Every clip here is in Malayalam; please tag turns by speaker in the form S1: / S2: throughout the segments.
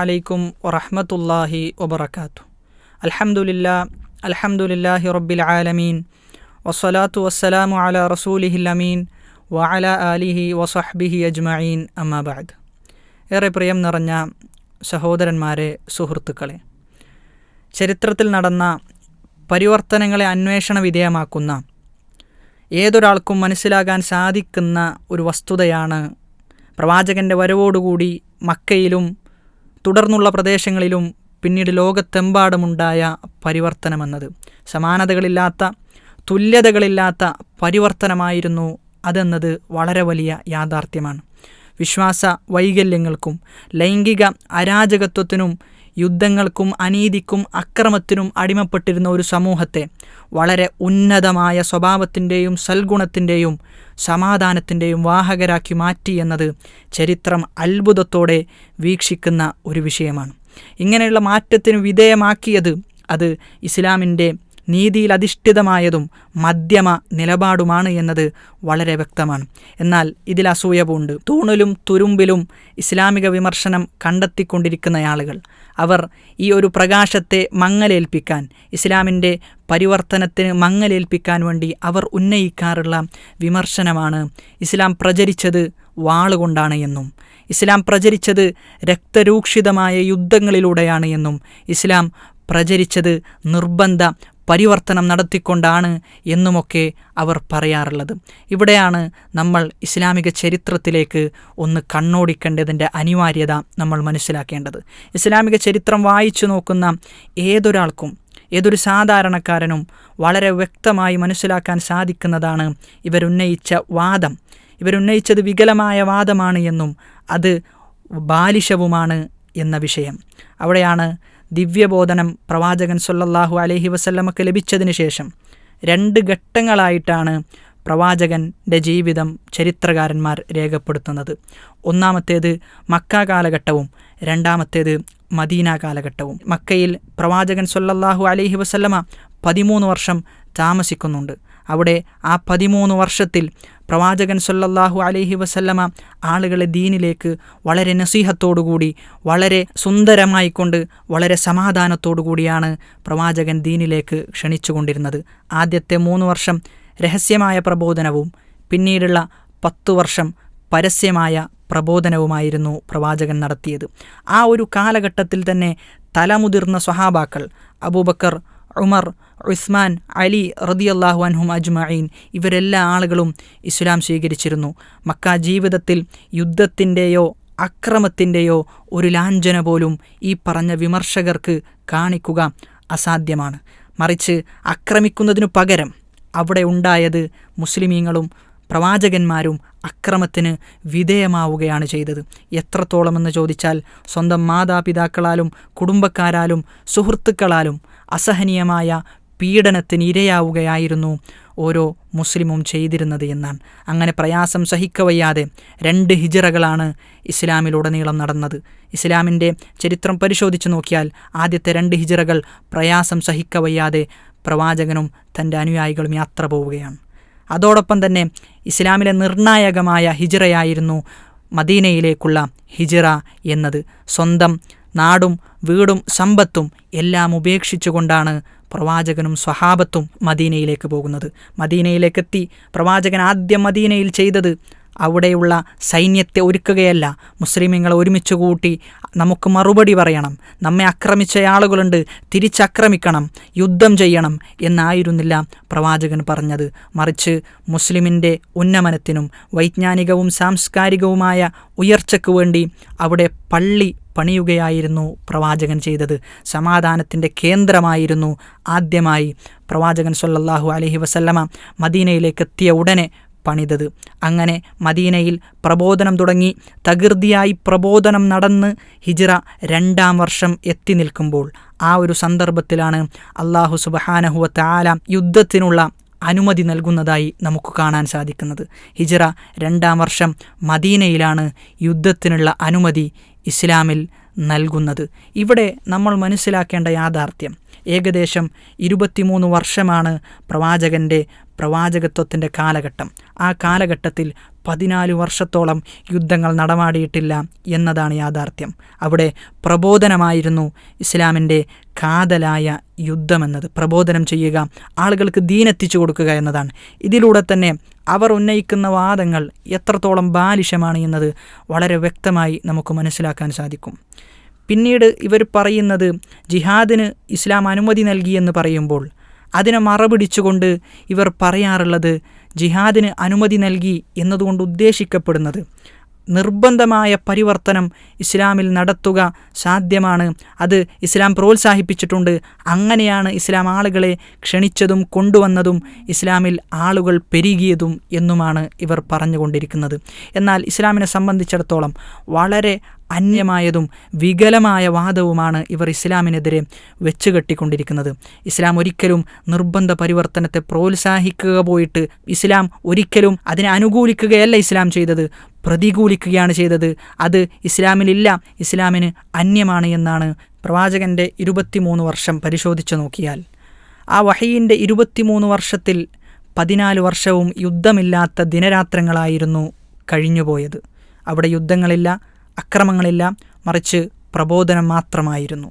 S1: അലൈക്കും വറഹമത്തല്ലാഹി വബർക്കാത്തു അലഹമുല്ല അലഹമുല്ലാഹി റബ്ബിൽ ആലമീൻ. വസ്സലാത്തു വസ്സലാമു അല റസൂലിഹിലമീൻ വഅല അലിഹി വസഹബിഹി അജ്മഈൻ. അമ്മാബാദ് ഏറെ പ്രിയം നിറഞ്ഞ സഹോദരന്മാരെ സുഹൃത്തുക്കളെ ചരിത്രത്തിൽ നടന്ന പരിവർത്തനങ്ങളെ അന്വേഷണ വിധേയമാക്കുന്ന ഏതൊരാൾക്കും മനസ്സിലാകാൻ സാധിക്കുന്ന ഒരു വസ്തുതയാണ് പ്രവാചകന്റെ വരവോടുകൂടി മക്കയിലും തുടർന്നുള്ള പ്രദേശങ്ങളിലും പിന്നീട് ലോകത്തെമ്പാടുമുണ്ടായ പരിവർത്തനമെന്നത്. സമാനതകളില്ലാത്ത തുല്യതകളില്ലാത്ത പരിവർത്തനമായിരുന്നു അതെന്നത് വളരെ വലിയ യാഥാർത്ഥ്യമാണ്. വിശ്വാസ വൈകല്യങ്ങൾക്കും ലൈംഗിക അരാജകത്വത്തിനും യുദ്ധങ്ങൾക്കും അനീതിക്കും അക്രമത്തിനും അടിമപ്പെട്ടിരുന്ന ഒരു സമൂഹത്തെ വളരെ ഉന്നതമായ സ്വഭാവത്തിന്റെയും സൽഗുണത്തിന്റെയും സമാധാനത്തിന്റെയും വാഹകരാക്കി മാറ്റി എന്നത് ചരിത്രം അത്ഭുതത്തോടെ വീക്ഷിക്കുന്ന ഒരു വിഷയമാണ്. ഇങ്ങനെയുള്ള മാറ്റത്തിന് വിധേയമാക്കിയത് അത് ഇസ്ലാമിന്റെ നീതിയിൽ അധിഷ്ഠിതമായതും മധ്യമ നിലപാടുമാണ് എന്നത് വളരെ വ്യക്തമാണ്. എന്നാൽ ഇതിൽ അസൂയവുണ്ട്. തൂണിലും തുരുമ്പിലും ഇസ്ലാമിക വിമർശനം കണ്ടെത്തിക്കൊണ്ടിരിക്കുന്ന ആളുകൾ. അവർ ഈ ഒരു പ്രകാശത്തെ മങ്ങലേൽപ്പിക്കാൻ ഇസ്ലാമിന്റെ പരിവർത്തനത്തിന് മങ്ങലേൽപ്പിക്കാൻ വേണ്ടി അവർ ഉന്നയിക്കാറുള്ള വിമർശനമാണ് ഇസ്ലാം പ്രചരിച്ചത് വാളുകൊണ്ടാണ് എന്നും ഇസ്ലാം പ്രചരിച്ചത് രക്തരൂക്ഷിതമായ യുദ്ധങ്ങളിലൂടെയാണ് എന്നും ഇസ്ലാം പ്രചരിച്ചത് നിർബന്ധ പരിവർത്തനം നടത്തിക്കൊണ്ടാണ് എന്നുമൊക്കെ അവർ പറയാറുള്ളത്. ഇവിടെയാണ് നമ്മൾ ഇസ്ലാമിക ചരിത്രത്തിലേക്ക് ഒന്ന് കണ്ണോടിക്കേണ്ടതിന്റെ അനിവാര്യത നമ്മൾ മനസ്സിലാക്കേണ്ടത്. ഇസ്ലാമിക ചരിത്രം വായിച്ചു നോക്കുന്ന ഏതൊരാൾക്കും ഏതൊരു സാധാരണക്കാരനും വളരെ വ്യക്തമായി മനസ്സിലാക്കാൻ സാധിക്കുന്നതാണ് ഇവരുന്നയിച്ച വാദം. ഇവരുന്നയിച്ചത് വികലമായ വാദമാണ് എന്നും അത് ബാലിശവുമാണ് എന്ന വിഷയം. അവിടെയാണ് ദിവ്യബോധനം പ്രവാചകൻ സൊല്ലാഹു അലഹി വസല്ലമക്ക് ലഭിച്ചതിന് ശേഷം രണ്ട് ഘട്ടങ്ങളായിട്ടാണ് പ്രവാചകന്റെ ജീവിതം ചരിത്രകാരന്മാർ രേഖപ്പെടുത്തുന്നത്. ഒന്നാമത്തേത് മക്ക കാലഘട്ടവും രണ്ടാമത്തേത് മദീന കാലഘട്ടവും. മക്കയിൽ പ്രവാചകൻ സൊല്ലാഹു അലഹി വസല്ലമ പതിമൂന്ന് വർഷം താമസിക്കുന്നുണ്ട്. അവിടെ ആ പതിമൂന്ന് വർഷത്തിൽ പ്രവാചകൻ സല്ലല്ലാഹു അലൈഹി വസല്ലമ ആളുകളെ ദീനിലേക്ക് വളരെ നസീഹത്തോടുകൂടി വളരെ സുന്ദരമായി കൊണ്ട് വളരെ സമാധാനത്തോടു കൂടിയാണ് പ്രവാചകൻ ദീനിലേക്ക് ക്ഷണിച്ചുകൊണ്ടിരുന്നത്. ആദ്യത്തെ മൂന്ന് വർഷം രഹസ്യമായ പ്രബോധനവും പിന്നീടുള്ള പത്തു വർഷം പരസ്യമായ പ്രബോധനവുമായിരുന്നു പ്രവാചകൻ നടത്തിയത്. ആ ഒരു കാലഘട്ടത്തിൽ തന്നെ തലമുതിർന്ന സ്വഹാബാക്കൾ അബൂബക്കർ ഉമർ ഉസ്മാൻ അലി റദിയല്ലാഹു അൻഹും അജ്മഈൻ. ഇവരെല്ലാ ആളുകളും ഇസ്ലാം സ്വീകരിച്ചിരുന്നു. മക്ക ജീവിതത്തിൽ യുദ്ധത്തിന്റെയോ അക്രമത്തിന്റെയോ ഒരു ലാഞ്ചന പോലും ഈ പറഞ്ഞ വിമർശകർക്ക് കാണിക്കുക അസാധ്യമാണ്. മറിച്ച് ആക്രമിക്കുന്നതിനു പകരം അവിടെ ഉണ്ടായത് മുസ്ലിമീങ്ങളും പ്രവാചകന്മാരും അക്രമത്തിന് വിധേയമാവുകയാണ് ചെയ്തത്. എത്രത്തോളമെന്ന് ചോദിച്ചാൽ സ്വന്തം മാതാപിതാക്കളാലും കുടുംബക്കാരാലും സുഹൃത്തുക്കളാലും അസഹനീയമായ പീഡനത്തിന് ഇരയാവുകയായിരുന്നു ഓരോ മുസ്ലിമും ചെയ്തിരുന്നത് എന്നാണ് അങ്ങനെ പ്രയാസം സഹിക്കവയ്യാതെ രണ്ട് ഹിജറകളാണ് ഇസ്ലാമിലുടനീളം നടന്നത്. ഇസ്ലാമിന്റെ ചരിത്രം പരിശോധിച്ചു നോക്കിയാൽ ആദ്യത്തെ രണ്ട് ഹിജറകൾ പ്രയാസം സഹിക്കവയ്യാതെ പ്രവാചകനും തന്റെ അനുയായികളും യാത്ര പോവുകയാണ്. അതോടൊപ്പം തന്നെ ഇസ്ലാമിലെ നിർണായകമായ ഹിജറയായിരുന്നു മദീനയിലേക്കുള്ള ഹിജറ എന്നത്. സ്വന്തം നാടും വീടും സമ്പത്തും എല്ലാം ഉപേക്ഷിച്ചുകൊണ്ടാണ് പ്രവാചകനും സ്വഹാബത്തും മദീനയിലേക്ക് പോകുന്നത്. മദീനയിലേക്കെത്തി പ്രവാചകൻ ആദ്യം മദീനയിൽ ചെയ്തത് അവിടെയുള്ള സൈന്യത്തെ ഒരുക്കുകയല്ല. മുസ്ലിമീങ്ങളെ ഒരുമിച്ച് കൂട്ടി നമുക്ക് മറുപടി പറയണം. നമ്മെ ആക്രമിച്ച ആളുകളുണ്ട് തിരിച്ചാക്രമിക്കണം യുദ്ധം ചെയ്യണം എന്നായിരുന്നില്ല പ്രവാചകൻ പറഞ്ഞത്. മറിച്ച് മുസ്ലിമിന്റെ ഉന്നമനത്തിനും വൈജ്ഞാനികവും സാംസ്കാരികവുമായ ഉയർച്ചയ്ക്ക് വേണ്ടി അവിടെ പള്ളി പണിയുകയായിരുന്നു പ്രവാചകൻ ചെയ്തത്. സമാധാനത്തിന്റെ കേന്ദ്രമായിരുന്നു ആദ്യമായി പ്രവാചകൻ സല്ലല്ലാഹു അലഹി വസല്ലമ മദീനയിലേക്ക് എത്തിയ ഉടനെ പണിതത്. അങ്ങനെ മദീനയിൽ പ്രബോധനം തുടങ്ങി. തകൃതിയായി പ്രബോധനം നടന്ന് ഹിജ്റ രണ്ടാം വർഷം എത്തി നിൽക്കുമ്പോൾ ആ ഒരു സന്ദർഭത്തിലാണ് അള്ളാഹു സുബഹാനഹുവ താല യുദ്ധത്തിനുള്ള അനുമതി നൽകുന്നതായി നമുക്ക് കാണാൻ സാധിക്കുന്നത്. ഹിജ്റ രണ്ടാം വർഷം മദീനയിലാണ് യുദ്ധത്തിനുള്ള അനുമതി ഇസ്ലാമിൽ നൽകുന്നത്. ഇവിടെ നമ്മൾ മനസ്സിലാക്കേണ്ട യാഥാർത്ഥ്യം ഏകദേശം ഇരുപത്തിമൂന്ന് വർഷമാണ് പ്രവാചകന്റെ പ്രവാചകത്വത്തിന്റെ കാലഘട്ടം. ആ കാലഘട്ടത്തിൽ പതിനാല് വർഷത്തോളം യുദ്ധങ്ങൾ നടമാടിയിട്ടില്ല എന്നതാണ് യാഥാർത്ഥ്യം. അവിടെ പ്രബോധനമായിരുന്നു ഇസ്ലാമിന്റെ കാതലായ യുദ്ധമെന്നത്. പ്രബോധനം ചെയ്യുക ആളുകൾക്ക് ദീനെത്തിച്ചു കൊടുക്കുക എന്നതാണ്. ഇതിലൂടെ തന്നെ അവർ ഉന്നയിക്കുന്ന വാദങ്ങൾ എത്രത്തോളം ബാലിശമാണ് എന്നത് വളരെ വ്യക്തമായി നമുക്ക് മനസ്സിലാക്കാൻ സാധിക്കും. പിന്നീട് ഇവർ പറയുന്നത് ജിഹാദിന് ഇസ്ലാം അനുമതി നൽകിയെന്ന് പറയുമ്പോൾ അതിനെ മറപിടിച്ചുകൊണ്ട് ഇവർ പറയാറുള്ളത് ജിഹാദിന് അനുമതി നൽകി എന്നതുകൊണ്ട് ഉദ്ദേശിക്കപ്പെടുന്നത് നിർബന്ധമായ പരിവർത്തനം ഇസ്ലാമിൽ നടത്തുക സാധ്യമാണ്. അത് ഇസ്ലാം പ്രോത്സാഹിപ്പിച്ചിട്ടുണ്ട്. അങ്ങനെയാണ് ഇസ്ലാം ആളുകളെ ക്ഷണിച്ചതും കൊണ്ടുവന്നതും ഇസ്ലാമിൽ ആളുകൾ പെരുകിയതും എന്നുമാണ് ഇവർ പറഞ്ഞുകൊണ്ടിരിക്കുന്നത്. എന്നാൽ ഇസ്ലാമിനെ സംബന്ധിച്ചിടത്തോളം വളരെ അന്യമായതും വികലമായ വാദവുമാണ് ഇവർ ഇസ്ലാമിനെതിരെ വെച്ചുകെട്ടിക്കൊണ്ടിരിക്കുന്നത്. ഇസ്ലാം ഒരിക്കലും നിർബന്ധ പരിവർത്തനത്തെ പ്രോത്സാഹിക്കുക പോയിട്ട് ഇസ്ലാം ഒരിക്കലും അതിനെ അനുകൂലിക്കുകയല്ല ഇസ്ലാം ചെയ്തത്. പ്രതികൂലിക്കുകയാണ് ചെയ്തത്. അത് ഇസ്ലാമിലില്ല. ഇസ്ലാമിന് അന്യമാണ് എന്നാണ് പ്രവാചകന്റെ ഇരുപത്തിമൂന്ന് വർഷം പരിശോധിച്ചു നോക്കിയാൽ. ആ വഹീന്റെ ഇരുപത്തിമൂന്ന് വർഷത്തിൽ പതിനാല് വർഷവും യുദ്ധമില്ലാത്ത ദിനരാത്രങ്ങളായിരുന്നു കഴിഞ്ഞുപോയത്. അവിടെ യുദ്ധങ്ങളില്ല അക്രമങ്ങളില്ല മറിച്ച് പ്രബോധനം മാത്രമായിരുന്നു.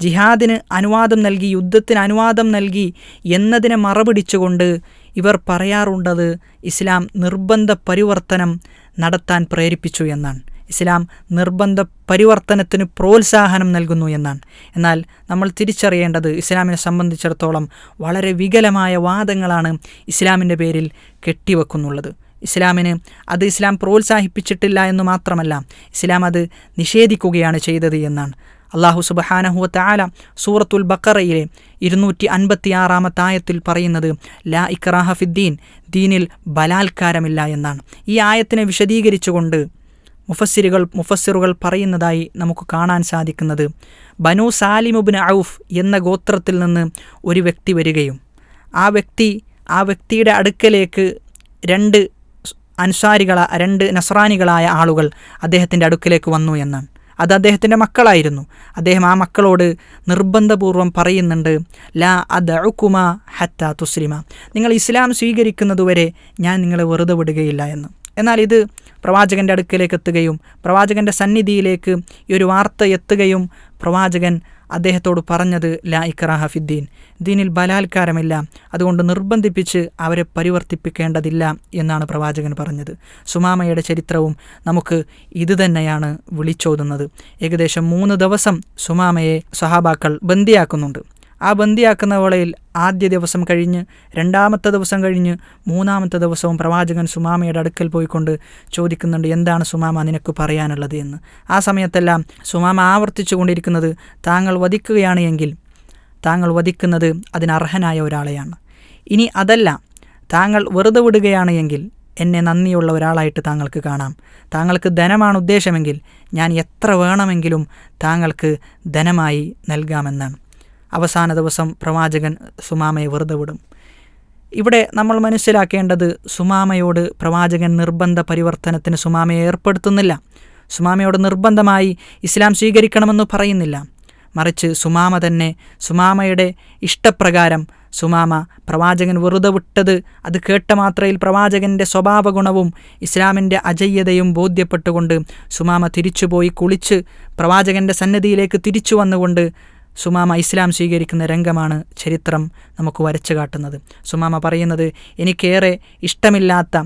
S1: ജിഹാദിന് അനുവാദം നൽകി യുദ്ധത്തിന് അനുവാദം നൽകി എന്നതിനെ മറപിടിച്ചുകൊണ്ട് ഇവർ പറയാറുണ്ടത് ഇസ്ലാം നിർബന്ധ പരിവർത്തനം നടത്താൻ പ്രേരിപ്പിച്ചു എന്നാണ്. ഇസ്ലാം നിർബന്ധ പരിവർത്തനത്തിന് പ്രോത്സാഹനം നൽകുന്നു എന്നാണ്. എന്നാൽ നമ്മൾ തിരിച്ചറിയേണ്ടത് ഇസ്ലാമിനെ സംബന്ധിച്ചിടത്തോളം വളരെ വികലമായ വാദങ്ങളാണ് ഇസ്ലാമിന്റെ പേരിൽ കെട്ടിവെക്കുന്നുള്ളത്. ഇസ്ലാമിന് അത് ഇസ്ലാം പ്രോത്സാഹിപ്പിച്ചിട്ടില്ല എന്ന് മാത്രമല്ല ഇസ്ലാം അത് നിഷേധിക്കുകയാണ് ചെയ്തത് എന്നാണ്. അള്ളാഹു സുബഹാനഹുവത്ത ആല സൂറത്തുൽ ബക്കറയിലെ ഇരുന്നൂറ്റി അൻപത്തി ആറാമത്തായത്തിൽ പറയുന്നത് ലാ ഇക്രാഹ ഫിദ്ദീൻ ദീനിൽ ബലാത്കാരമില്ല എന്നാണ്. ഈ ആയത്തിനെ വിശദീകരിച്ചുകൊണ്ട് മുഫസ്സിരുകൾ മുഫസ്സിറുകൾ പറയുന്നതായി നമുക്ക് കാണാൻ സാധിക്കുന്നത് ബനു സാലിമുബിൻ ഔഫ് എന്ന ഗോത്രത്തിൽ നിന്ന് ഒരു വ്യക്തി വരികയും ആ വ്യക്തി ആ വ്യക്തിയുടെ അടുക്കലേക്ക് രണ്ട് അൻസാരികള രണ്ട് നസ്രാനികളായ ആളുകൾ അദ്ദേഹത്തിന്റെ അടുക്കിലേക്ക് വന്നു എന്നാണ്. അത് അദ്ദേഹത്തിന്റെ മക്കളായിരുന്നു. അദ്ദേഹം ആ മക്കളോട് നിർബന്ധപൂർവം പറയുന്നുണ്ട് ലാ അദുക്കുമ ഹത്ത തുസ്ലിമ. നിങ്ങൾ ഇസ്ലാം സ്വീകരിക്കുന്നതുവരെ ഞാൻ നിങ്ങളെ വെറുതെ വിടുകയില്ല എന്ന്. എന്നാൽ ഇത് പ്രവാചകന്റെ അടുക്കിലേക്ക് എത്തുകയും പ്രവാചകന്റെ സന്നിധിയിലേക്ക് ഈ ഒരു വാർത്ത എത്തുകയും പ്രവാചകൻ അദ്ദേഹത്തോട് പറഞ്ഞത് ലാ ഇക്രാഹ ഫിദ്ദീൻ ദീനിൽ ബലാത്കാരമില്ല. അതുകൊണ്ട് നിർബന്ധിപ്പിച്ച് അവരെ പരിവർത്തിപ്പിക്കേണ്ടതില്ല എന്നാണ് പ്രവാചകൻ പറഞ്ഞത്. സുമാമയുടെ ചരിത്രവും നമുക്ക് ഇതുതന്നെയാണ് വിളിച്ചോതുന്നത്. ഏകദേശം മൂന്ന് ദിവസം സുമാമയെ സഹാബാക്കൾ ബന്ദിയാക്കുന്നുണ്ട്. ആ ബന്ദിയാക്കുന്ന വേളയിൽ ആദ്യ ദിവസം കഴിഞ്ഞ് രണ്ടാമത്തെ ദിവസം കഴിഞ്ഞ് മൂന്നാമത്തെ ദിവസവും പ്രവാചകൻ സുമാമയുടെ അടുക്കൽ പോയിക്കൊണ്ട് ചോദിക്കുന്നുണ്ട് എന്താണ് സുമാമ നിനക്ക് പറയാനുള്ളത്? എന്ന്. ആ സമയത്തെല്ലാം സുമാമ ആവർത്തിച്ചു കൊണ്ടിരിക്കുന്നത് താങ്കൾ വധിക്കുകയാണ് എങ്കിൽ താങ്കൾ വധിക്കുന്നത് അതിനർഹനായ ഒരാളെയാണ്. ഇനി അതല്ല താങ്കൾ വെറുതെ വിടുകയാണ് എങ്കിൽ എന്നെ നന്ദിയുള്ള ഒരാളായിട്ട് താങ്കൾക്ക് കാണാം. താങ്കൾക്ക് ധനമാണ് ഉദ്ദേശമെങ്കിൽ ഞാൻ എത്ര വേണമെങ്കിലും താങ്കൾക്ക് ധനമായി നൽകാമെന്നാണ്. അവസാന ദിവസം പ്രവാചകൻ സുമാമയെ വെറുതെ വിടും. ഇവിടെ നമ്മൾ മനസ്സിലാക്കേണ്ടത് സുമാമയോട് പ്രവാചകൻ നിർബന്ധ പരിവർത്തനത്തിന് സുമാമയെ ഏർപ്പെടുത്തുന്നില്ല. സുമാമയോട് നിർബന്ധമായി ഇസ്ലാം സ്വീകരിക്കണമെന്ന് പറയുന്നില്ല. മറിച്ച് സുമാമ തന്നെ സുമാമയുടെ ഇഷ്ടപ്രകാരം സുമാമ പ്രവാചകൻ വെറുതെ വിട്ടത് അത് കേട്ട മാത്രയിൽ പ്രവാചകന്റെ സ്വഭാവഗുണവും ഇസ്ലാമിന്റെ അജയ്യതയും ബോധ്യപ്പെട്ടുകൊണ്ട് സുമാമ തിരിച്ചുപോയി കുളിച്ച് പ്രവാചകന്റെ സന്നദ്ധിയിലേക്ക് തിരിച്ചു വന്നുകൊണ്ട് സുമാമ ഇസ്ലാം സ്വീകരിക്കുന്ന രംഗമാണ് ചരിത്രം നമുക്ക് വരച്ചു കാട്ടുന്നത്. സുമാമ പറയുന്നത് എനിക്കേറെ ഇഷ്ടമില്ലാത്ത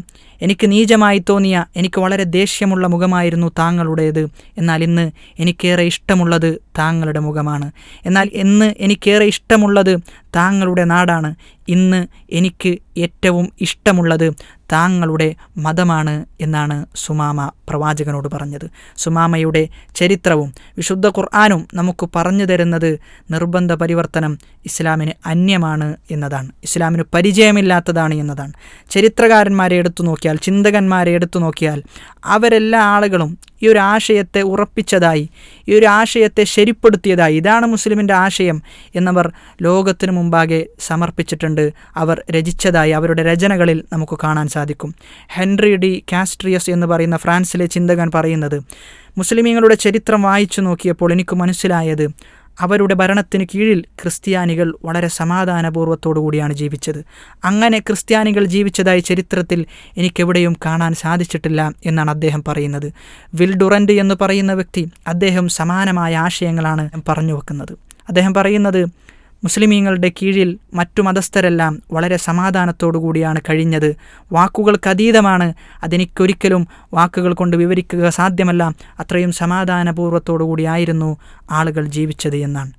S1: എനിക്ക് നീചമായി തോന്നിയ എനിക്ക് വളരെ ദേഷ്യമുള്ള മുഖമായിരുന്നു താങ്കളുടേത്. എന്നാൽ ഇന്ന് എനിക്കേറെ ഇഷ്ടമുള്ളത് താങ്കളുടെ മുഖമാണ്. എന്നാൽ ഇന്ന് എനിക്കേറെ ഇഷ്ടമുള്ളത് താങ്കളുടെ നാടാണ്. ഇന്ന് എനിക്ക് ഏറ്റവും ഇഷ്ടമുള്ളത് താങ്കളുടെ മതമാണ് എന്നാണ് സുമാമ പ്രവാചകനോട് പറഞ്ഞത്. സുമാമയുടെ ചരിത്രവും വിശുദ്ധ ഖുർആാനും നമുക്ക് പറഞ്ഞു തരുന്നത് നിർബന്ധ പരിവർത്തനം ഇസ്ലാമിന് അന്യമാണ് എന്നതാണ്. ഇസ്ലാമിന് പരിചയമില്ലാത്തതാണ് എന്നതാണ്. ചരിത്രകാരന്മാരെ എടുത്തു നോക്കിയാൽ ചിന്തകന്മാരെ എടുത്തു നോക്കിയാൽ അവരെല്ലാ ആളുകളും ഈ ഒരു ആശയത്തെ ഉറപ്പിച്ചതായി ഈ ഒരു ആശയത്തെ ശരിപ്പെടുത്തിയതായി ഇതാണ് മുസ്ലിമിന്റെ ആശയം എന്നവർ ലോകത്തിനു മുമ്പാകെ സമർപ്പിച്ചിട്ടുണ്ട്. അവർ രചിച്ചതായി അവരുടെ രചനകളിൽ നമുക്ക് കാണാൻ സാധിക്കും. ഹെൻറി ഡി കാസ്ട്രിയസ് എന്ന് പറയുന്ന ഫ്രാൻസിലെ ചിന്തകൻ പറയുന്നത് മുസ്ലിമീങ്ങളുടെ ചരിത്രം വായിച്ചു നോക്കിയപ്പോൾ എനിക്ക് മനസ്സിലായത് അവരുടെ ഭരണത്തിന് കീഴിൽ ക്രിസ്ത്യാനികൾ വളരെ സമാധാനപൂർവത്തോടു കൂടിയാണ് ജീവിച്ചത്. അങ്ങനെ ക്രിസ്ത്യാനികൾ ജീവിച്ചതായി ചരിത്രത്തിൽ എനിക്കെവിടെയും കാണാൻ സാധിച്ചിട്ടില്ല എന്നാണ് അദ്ദേഹം പറയുന്നത്. വിൽ വിൽഡുറന്റ് എന്ന് പറയുന്ന വ്യക്തി അദ്ദേഹം സമാനമായ ആശയങ്ങളാണ് പറഞ്ഞു വെക്കുന്നത്. അദ്ദേഹം പറയുന്നത് മുസ്ലിമീങ്ങളുടെ കീഴിൽ മറ്റു മതസ്ഥരെല്ലാം വളരെ സമാധാനത്തോടുകൂടിയാണ് കഴിഞ്ഞത്. വാക്കുകൾക്കതീതമാണ് അതെനിക്കൊരിക്കലും വാക്കുകൾ കൊണ്ട് വിവരിക്കുക സാധ്യമല്ല. അത്രയും സമാധാനപൂർവത്തോടു കൂടിയായിരുന്നു ആളുകൾ ജീവിച്ചത് എന്നാണ്.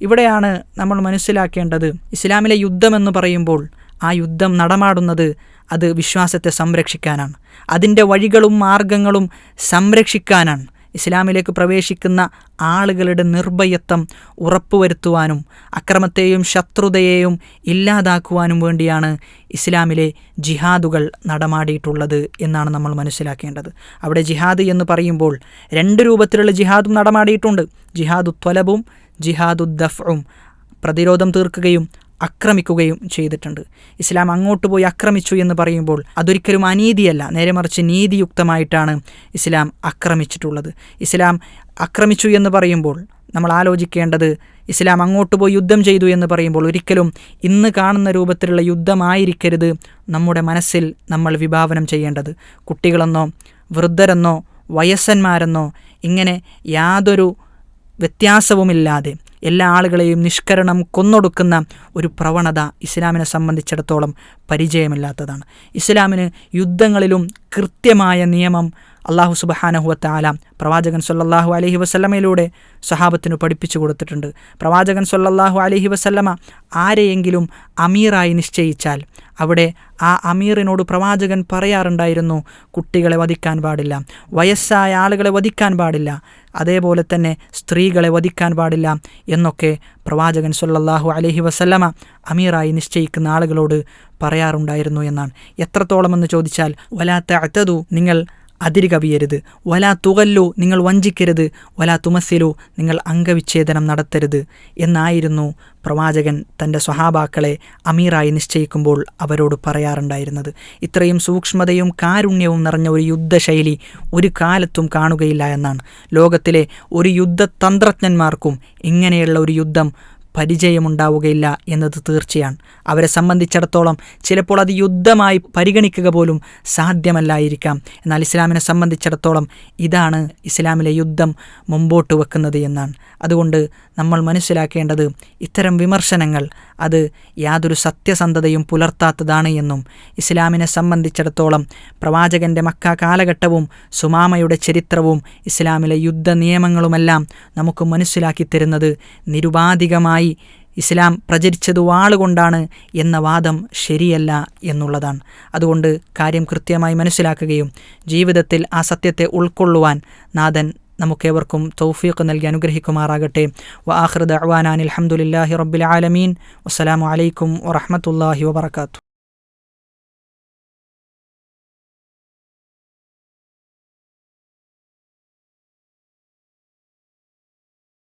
S1: ഇവിടെയാണ് നമ്മൾ മനസ്സിലാക്കേണ്ടത്. ഇസ്ലാമിലെ യുദ്ധമെന്ന് പറയുമ്പോൾ ആ യുദ്ധം നടമാടുന്നത് അത് വിശ്വാസത്തെ സംരക്ഷിക്കാനാണ്. അതിന്റെ വഴികളും മാർഗങ്ങളും സംരക്ഷിക്കാനാണ്. ഇസ്ലാമിലേക്ക് പ്രവേശിക്കുന്ന ആളുകളുടെ നിർഭയത്വം ഉറപ്പുവരുത്തുവാനും അക്രമത്തെയും ശത്രുതയെയും ഇല്ലാതാക്കുവാനും വേണ്ടിയാണ് ഇസ്ലാമിലെ ജിഹാദുകൾ നടമാടിയിട്ടുള്ളത് എന്നാണ് നമ്മൾ മനസ്സിലാക്കേണ്ടത്. അവിടെ ജിഹാദ് എന്ന് പറയുമ്പോൾ രണ്ട് രൂപത്തിലുള്ള ജിഹാദും നടമാടിയിട്ടുണ്ട്. ജിഹാദു ത്വലബും ജിഹാദു ദഫും പ്രതിരോധം തീർക്കുകയും ആക്രമിക്കുകയും ചെയ്തിട്ടുണ്ട്. ഇസ്ലാം അങ്ങോട്ട് പോയി ആക്രമിച്ചു എന്ന് പറയുമ്പോൾ അതൊരിക്കലും അനീതിയല്ല. നേരെ മറിച്ച് നീതിയുക്തമായിട്ടാണ് ഇസ്ലാം ആക്രമിച്ചിട്ടുള്ളത്. ഇസ്ലാം ആക്രമിച്ചു എന്ന് പറയുമ്പോൾ നമ്മൾ ആലോചിക്കേണ്ടത് ഇസ്ലാം അങ്ങോട്ട് പോയി യുദ്ധം ചെയ്തു എന്ന് പറയുമ്പോൾ ഒരിക്കലും ഇന്ന് കാണുന്ന രൂപത്തിലുള്ള യുദ്ധമായിരിക്കരുത് നമ്മുടെ മനസ്സിൽ നമ്മൾ വിഭാവനം ചെയ്യേണ്ടത്. കുട്ടികളെന്നോ വൃദ്ധരെന്നോ വയസ്സന്മാരെന്നോ ഇങ്ങനെ യാതൊരു വ്യത്യാസവുമില്ലാതെ എല്ലാ ആളുകളെയും നിഷ്കരണം കൊന്നൊടുക്കുന്ന ഒരു പ്രവണത ഇസ്ലാമിനെ സംബന്ധിച്ചിടത്തോളം പരിചയമില്ലാത്തതാണ്. ഇസ്ലാമിന് യുദ്ധങ്ങളിലും കൃത്യമായ നിയമം അള്ളാഹു സുബഹാനഹുവത്താല പ്രവാചകൻ സൊല്ലാഹു അലഹി വസ്ല്ലമയിലൂടെ സഹാബത്തിന് പഠിപ്പിച്ചു കൊടുത്തിട്ടുണ്ട്. പ്രവാചകൻ സൊല്ലാഹു അലഹി വസ്ല്ലമ ആരെയെങ്കിലും അമീറായി നിശ്ചയിച്ചാൽ അവിടെ ആ അമീറിനോട് പ്രവാചകൻ പറയാറുണ്ടായിരുന്നു കുട്ടികളെ വധിക്കാൻ പാടില്ല വയസ്സായ ആളുകളെ വധിക്കാൻ പാടില്ല അതേപോലെ തന്നെ സ്ത്രീകളെ വധിക്കാൻ പാടില്ല എന്നൊക്കെ പ്രവാചകൻ സൊല്ലാഹു അലഹി വസല്ലമ അമീറായി നിശ്ചയിക്കുന്ന ആളുകളോട് പറയാറുണ്ടായിരുന്നു എന്നാണ്. എത്രത്തോളം എന്ന് ചോദിച്ചാൽ വലാത്ത അത്തതു നിങ്ങൾ അതിര് കവിയരുത് വലാ തുകല്ലു നിങ്ങൾ വഞ്ചിക്കരുത്. വലാ തുമസിലോ നിങ്ങൾ അംഗവിച്ഛേദനം നടത്തരുത് എന്നായിരുന്നു പ്രവാചകൻ തന്റെ സ്വഹാബാക്കളെ അമീറായി നിശ്ചയിക്കുമ്പോൾ അവരോട് പറയാറുണ്ടായിരുന്നത്. ഇത്രയും സൂക്ഷ്മതയും കാരുണ്യവും നിറഞ്ഞ ഒരു യുദ്ധശൈലി ഒരു കാലത്തും കാണുകയില്ല എന്നാണ്. ലോകത്തിലെ ഒരു യുദ്ധതന്ത്രജ്ഞന്മാർക്കും ഇങ്ങനെയുള്ള ഒരു യുദ്ധം പരിചയമുണ്ടാവുകയില്ല എന്നത് തീർച്ചയാണ്. അവരെ സംബന്ധിച്ചിടത്തോളം ചിലപ്പോൾ അത് യുദ്ധമായി പരിഗണിക്കുക പോലും സാധ്യമല്ലായിരിക്കാം. എന്നാൽ ഇസ്ലാമിനെ സംബന്ധിച്ചിടത്തോളം ഇതാണ് ഇസ്ലാമിലെ യുദ്ധം മുമ്പോട്ട് വെക്കുന്നത് എന്നാണ്. അതുകൊണ്ട് നമ്മൾ മനസ്സിലാക്കേണ്ടത് ഇത്തരം വിമർശനങ്ങൾ അത് യാതൊരു സത്യസന്ധതയും പുലർത്താത്തതാണ് എന്നും ഇസ്ലാമിനെ സംബന്ധിച്ചിടത്തോളം പ്രവാചകന്റെ മക്ക കാലഘട്ടവും സുമാമയുടെ ചരിത്രവും ഇസ്ലാമിലെ യുദ്ധ നിയമങ്ങളുമെല്ലാം നമുക്ക് മനസ്സിലാക്കി തരുന്നത് നിരുപാധികമായി ഇസ്ലാം പ്രചരിച്ചത് വാളുകൊണ്ടാണ് എന്ന വാദം ശരിയല്ല എന്നുള്ളതാണ്. അതുകൊണ്ട് കാര്യം കൃത്യമായി മനസ്സിലാക്കുകയും ജീവിതത്തിൽ ആ സത്യത്തെ ഉൾക്കൊള്ളുവാൻ നാഥൻ നമുക്കേവർക്കും തൗഫീഖ് നൽകി അനുഗ്രഹിക്കുമാറാകട്ടെ. വ ആഹ്റദ് അവാനാൻ അലഹമുല്ലാഹി റബ്ബിൽ ആലമീൻ. വസ്സലാമു അലൈക്കും വറഹമത്തല്ലാഹി വബർക്കാത്തു